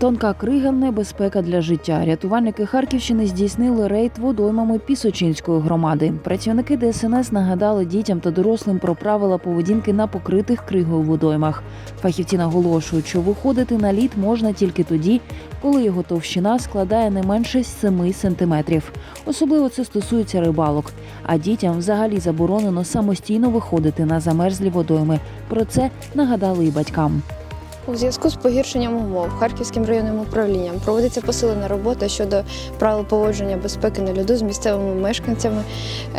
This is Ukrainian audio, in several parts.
Тонка крига небезпека для життя. Рятувальники Харківщини здійснили рейд водоймами Пісочинської громади. Працівники ДСНС нагадали дітям та дорослим про правила поведінки на покритих кригою водоймах. Фахівці наголошують, що виходити на лід можна тільки тоді, коли його товщина складає не менше 7 сантиметрів. Особливо це стосується рибалок. А дітям взагалі заборонено самостійно виходити на замерзлі водойми. Про це нагадали і батькам. У зв'язку з погіршенням умов Харківським районним управлінням проводиться посилена робота щодо правил поводження безпеки на льоду з місцевими мешканцями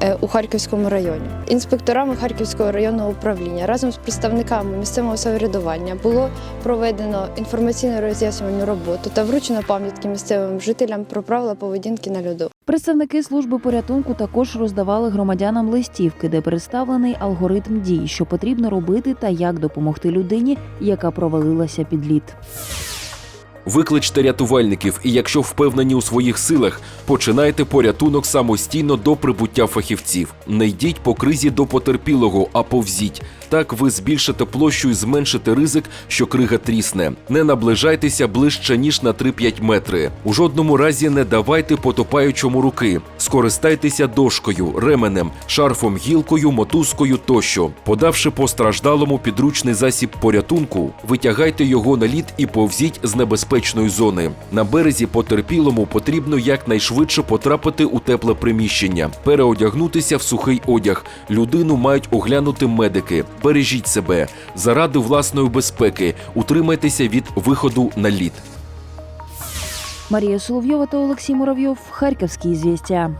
е, у Харківському районі. Інспекторами Харківського районного управління разом з представниками місцевого самоврядування було проведено інформаційно роз'яснювальну роботу та вручено пам'ятки місцевим жителям про правила поведінки на льоду. Представники служби порятунку також роздавали громадянам листівки, де представлений алгоритм дій, що потрібно робити та як допомогти людині, яка провалилася під лід. Викличте рятувальників, і якщо впевнені у своїх силах, починайте порятунок самостійно до прибуття фахівців. Не йдіть по кризі до потерпілого, а повзіть. Так ви збільшите площу і зменшите ризик, що крига трісне. Не наближайтеся ближче ніж на 3-5 метри. У жодному разі не давайте потопаючому руки. Скористайтеся дошкою, ременем, шарфом, гілкою, мотузкою тощо. Подавши постраждалому підручний засіб порятунку, витягайте його на лід і повзіть з небезпечної зони. На березі потерпілому потрібно якнайшвидше потрапити у тепле приміщення, переодягнутися в сухий одяг. Людину мають оглянути медики. Бережіть себе заради власної безпеки. Утримайтеся від виходу на лід. Марія Соловйова та Олексій Муравйов. Харківські звістя.